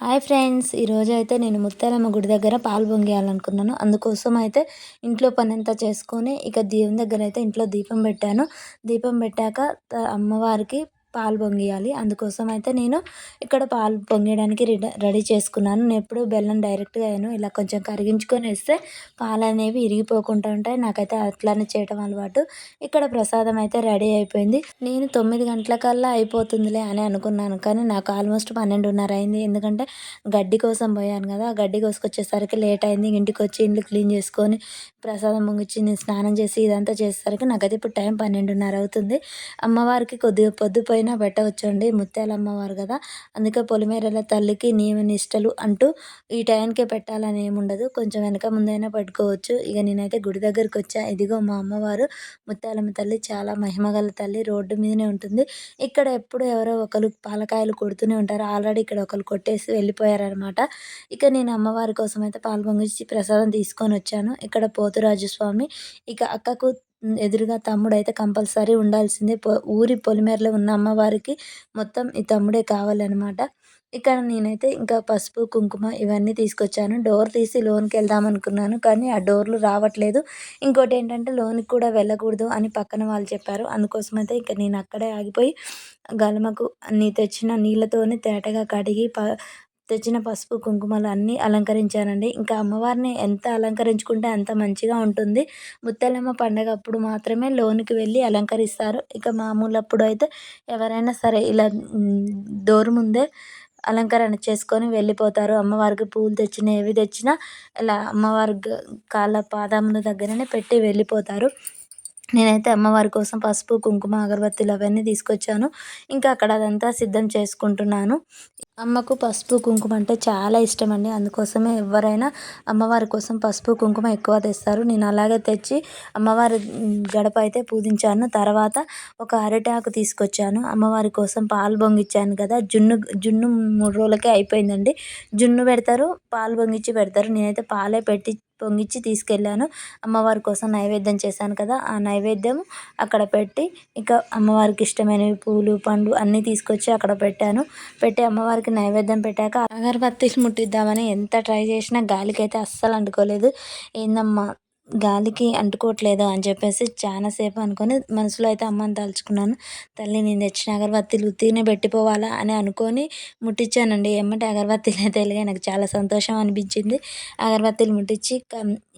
Hi friends ఈరోజు అయితే నేను ముత్యాలమ్మ గుడి దగ్గర పాలు పొంగేయాలనుకున్నాను. అందుకోసం అయితే ఇంట్లో పని అంతా చేసుకొని ఇక దేవుని దగ్గర అయితే ఇంట్లో దీపం పెట్టాను. దీపం పెట్టాక అమ్మవారికి పాలు పొంగియాలి. అందుకోసం అయితే నేను ఇక్కడ పాలు పొంగడానికి రెడీ చేసుకున్నాను. నేను ఎప్పుడు బెల్లం డైరెక్ట్గా అయ్యాను ఇలా కొంచెం కరిగించుకొని వేస్తే పాలు అనేవి ఇరిగిపోకుండా ఉంటాయి. నాకైతే అట్లానే చేయడం అలవాటు. ఇక్కడ ప్రసాదం అయితే రెడీ అయిపోయింది. నేను తొమ్మిది గంటలకల్లా అయిపోతుందిలే అని అనుకున్నాను. కానీ నాకు ఆల్మోస్ట్ పన్నెండున్నర అయింది. ఎందుకంటే గడ్డి కోసం పోయాను కదా. గడ్డి కోసుకొచ్చేసరికి లేట్ అయింది. ఇంటికి వచ్చి ఇంట్లో క్లీన్ చేసుకొని ప్రసాదం పొంగిచ్చి నేను స్నానం చేసి ఇదంతా చేసేసరికి నాకైతే ఇప్పుడు టైం పన్నెండున్నర అవుతుంది. అమ్మవారికి కొద్దిగా పొద్దుపోయి అయినా పెట్టవచ్చండి ముత్యాల అమ్మవారు కదా. అందుకే పొలిమేరల తల్లికి నియమ నిష్టలు అంటూ ఈ టైంకే పెట్టాలని ఏముండదు. కొంచెం వెనక ముందైనా పెట్టుకోవచ్చు. ఇక నేనైతే గుడి దగ్గరికి వచ్చా ఇదిగో మా అమ్మవారు ముత్యాలమ్మ తల్లి చాలా మహిమగల తల్లి. రోడ్డు మీదనే ఉంటుంది. ఇక్కడ ఎప్పుడు ఎవరో ఒకరు పాలకాయలు కొడుతూనే ఉంటారు. ఆల్రెడీ ఇక్కడ ఒకరు కొట్టేసి వెళ్ళిపోయారనమాట ఇక నేను అమ్మవారి కోసం అయితే పాలపొంగించి ప్రసాదం తీసుకొని వచ్చాను. ఇక్కడ పోతురాజు స్వామి ఇక అక్కకు ఎదురుగా తమ్ముడు అయితే కంపల్సరీ ఉండాల్సిందే. పొ ఊరి పొలిమేరలో ఉన్న అమ్మవారికి మొత్తం ఈ తమ్ముడే కావాలన్నమాట. ఇక్కడ నేనైతే ఇంకా పసుపు కుంకుమ ఇవన్నీ తీసుకొచ్చాను. డోర్ తీసి లోన్కి వెళ్దాం అనుకున్నాను కానీ ఆ డోర్లు రావట్లేదు. ఇంకోటి ఏంటంటే లోన్కి కూడా వెళ్ళకూడదు అని పక్కన వాళ్ళు చెప్పారు. అందుకోసం అయితే ఇంకా నేను అక్కడే ఆగిపోయి గలమకు నీ తెచ్చిన నీళ్ళతోనే తేటగా కడిగి ప తెచ్చిన పసుపు కుంకుమలు అన్నీ అలంకరించానండి. ఇంకా అమ్మవారిని ఎంత అలంకరించుకుంటే అంత మంచిగా ఉంటుంది. ముత్తలమ్మ పండగ అప్పుడు మాత్రమే లోనికి వెళ్ళి అలంకరిస్తారు. ఇక మామూలు అప్పుడు అయితే ఎవరైనా సరే ఇలా డోర్ ముందే అలంకరణ చేసుకొని వెళ్ళిపోతారు. అమ్మవారికి పూలు తెచ్చిన ఏవి తెచ్చినా ఇలా అమ్మవారి కాళ్ళ పాదముల దగ్గరనే పెట్టి వెళ్ళిపోతారు. నేనైతే అమ్మవారి కోసం పసుపు కుంకుమ అగరబత్తులు అవన్నీ తీసుకొచ్చాను. ఇంకా అక్కడ అదంతా సిద్ధం చేసుకుంటున్నాను. అమ్మకు పసుపు కుంకుమ అంటే చాలా ఇష్టం అండి అందుకోసమే ఎవరైనా అమ్మవారి కోసం పసుపు కుంకుమ ఎక్కువ తెస్తారు. నేను అలాగే తెచ్చి అమ్మవారి గడప అయితే పూజించాను. తర్వాత ఒక అరిటాకు తీసుకొచ్చాను. అమ్మవారి కోసం పాలు బొంగిచ్చాను కదా. జున్ను జున్ను మూడు రోజులకే అయిపోయిందండి. జున్ను పెడతారు పాలు పొంగిచ్చి పెడతారు. నేనైతే పాలే పెట్టి పొంగిచ్చి తీసుకెళ్ళాను. అమ్మవారి కోసం నైవేద్యం చేశాను కదా ఆ నైవేద్యం అక్కడ పెట్టి ఇంకా అమ్మవారికి ఇష్టమైనవి పూలు పండ్లు అన్నీ తీసుకొచ్చి అక్కడ పెట్టాను. పెట్టి అమ్మవారికి నైవేద్యం పెట్టాక అగరబత్తీలు ముట్టిద్దామని ఎంత ట్రై చేసినా గాలికైతే అస్సలు అంటుకోలేదు. ఏందమ్మా? గాలికి అంటుకోవట్లేదు అని చెప్పేసి చాలాసేపు అనుకొని మనసులో అయితే అమ్మని తలుచుకున్నాను. తల్లి నేను తెచ్చిన అగరబత్తీలు ఉత్తినే పెట్టిపోవాలా అని అనుకొని ముట్టించానండి ఏమంటే అగరబత్తీలు అయితే నాకు చాలా సంతోషం అనిపించింది. అగరబత్తీలు ముట్టించి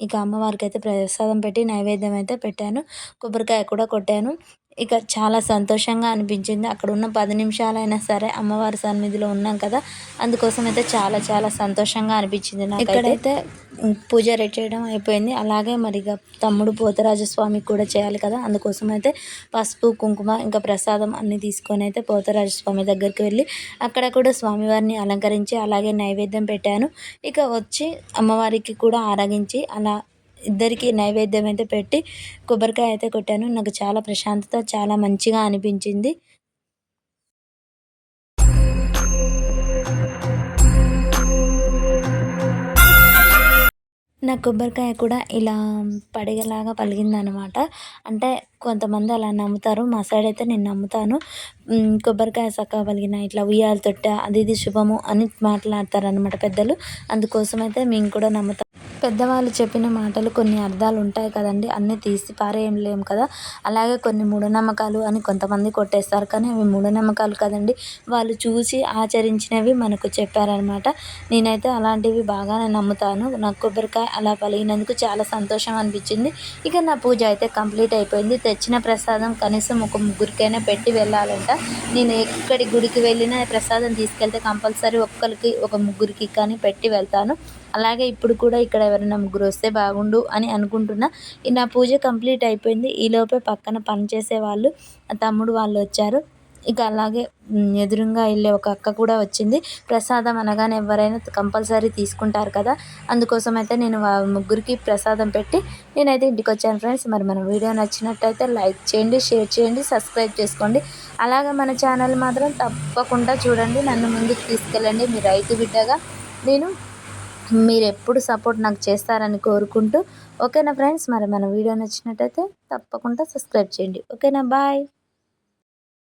ఇక అమ్మవారికి అయితే ప్రసాదం పెట్టి నైవేద్యం అయితే పెట్టాను. కొబ్బరికాయ కూడా కొట్టాను. ఇక చాలా సంతోషంగా అనిపించింది. అక్కడ ఉన్న పది నిమిషాలైనా సరే అమ్మవారి సన్నిధిలో ఉన్నాం కదా. అందుకోసం అయితే చాలా చాలా సంతోషంగా అనిపించింది నాకు ఇక్కడైతే పూజ రెడీ చేయడం అయిపోయింది. అలాగే మరి ఇక తమ్ముడు పోతరాజస్వామికి కూడా చేయాలి కదా. అందుకోసం అయితే పసుపు కుంకుమ ఇంకా ప్రసాదం అన్నీ తీసుకొని అయితే పోతరాజస్వామి దగ్గరికి వెళ్ళి అక్కడ కూడా స్వామివారిని అలంకరించి అలాగే నైవేద్యం పెట్టాను. ఇక వచ్చి అమ్మవారికి కూడా ఆరగించి అలా ఇద్దరికి నైవేద్యం అయితే పెట్టి కొబ్బరికాయ అయితే కొట్టాను. నాకు చాలా ప్రశాంతత చాలా మంచిగా అనిపించింది. నా కొబ్బరికాయ కూడా ఇలా పడిగలాగా పలిగిందనమాట. అంటే కొంతమంది అలా నమ్ముతారు. మా సైడ్ అయితే నేను నమ్ముతాను. కొబ్బరికాయ చక్కగా పలిగిన ఇట్లా ఉయ్యాల తొట్ట అది ఇది శుభము అని మాట్లాడతారు అనమాట పెద్దలు. అందుకోసం అయితే మేము కూడా నమ్ముతాం. పెద్దవాళ్ళు చెప్పిన మాటలు కొన్ని అర్థాలు ఉంటాయి కదండి. అన్నీ తీసి పారేయం లేము కదా. అలాగే కొన్ని మూఢనమ్మకాలు అని కొంతమంది కొట్టేస్తారు. కానీ అవి మూఢనమ్మకాలు కదండి. వాళ్ళు చూసి ఆచరించినవి మనకు చెప్పారనమాట నేనైతే అలాంటివి బాగానే నమ్ముతాను. నాకు కొబ్బరికాయ అలా పలిగినందుకు చాలా సంతోషం అనిపించింది. ఇక నా పూజ అయితే కంప్లీట్ అయిపోయింది. తెచ్చిన ప్రసాదం కనీసం ఒక ముగ్గురికైనా పెట్టి వెళ్ళాలంట. నేను ఎక్కడి గుడికి వెళ్ళినా ప్రసాదం తీసుకెళ్తే కంపల్సరీ ఒక్కరికి ఒక ముగ్గురికి కానీ పెట్టి వెళ్తాను. అలాగే ఇప్పుడు కూడా ఇక్కడ ఎవరైనా ముగ్గురు వస్తే బాగుండు అని అనుకుంటున్నా. నా పూజ కంప్లీట్ అయిపోయింది. ఈలోపే పక్కన పనిచేసే వాళ్ళు తమ్ముడు వాళ్ళు వచ్చారు. ఇక అలాగే ఎదురుగా వెళ్ళే ఒక అక్క కూడా వచ్చింది. ప్రసాదం అనగానే ఎవరైనా కంపల్సరీ తీసుకుంటారు కదా. అందుకోసం అయితే నేను ముగ్గురికి ప్రసాదం పెట్టి నేనైతే ఇంటికి వచ్చాను ఫ్రెండ్స్. మరి మన వీడియో నచ్చినట్టయితే లైక్ చేయండి షేర్ చేయండి సబ్స్క్రైబ్ చేసుకోండి. అలాగే మన ఛానల్ మాత్రం తప్పకుండా చూడండి. నన్ను ముందుకు తీసుకెళ్ళండి మీ రైతు బిడ్డగా. నేను మీరు ఎప్పుడు సపోర్ట్ నాకు చేస్తారని కోరుకుంటూ. ఓకేనా ఫ్రెండ్స్? మరి మన వీడియో నచ్చినట్టయితే తప్పకుండా సబ్స్క్రైబ్ చేయండి. ఓకేనా? బాయ్.